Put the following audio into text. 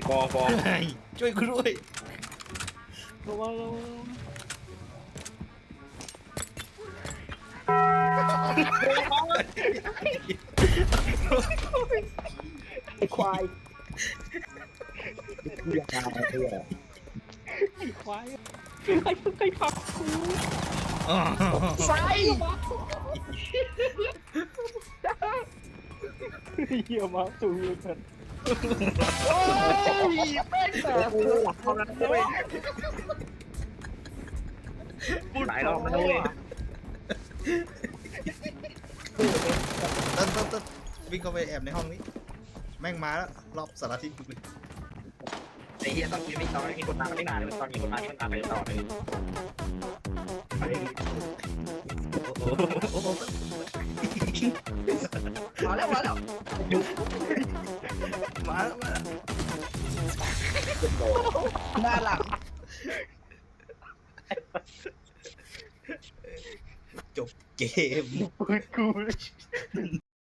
พี่ฟองฟองเฮ้ยช่วยกูด้วยระวังระวังไอ้ควายเหี้ยตายเหี้ยไอ้ควายใครใครพับกูอ๋อไฟเหี้ยมาสูงกันโอ้ยแม่งแต่กูหลักเท่านั้นเลย หลายรอบแล้วนะเว้ยต้นต้นต้นวิ่งเข้าไปแอบในห้องนี้ แม่งมาแล้วรอบสารทิศกูเลยไอ้เหี้ยตอนนี้ไม่ตอนนี้มีคนมาไม่นานเลยตอนมีคนมาช่วงตามไปต่อเลยโอ้โหมาแล้วมาแล้ว มาแล้วมาแล้วหน้าหลังจบเกม ปืนกู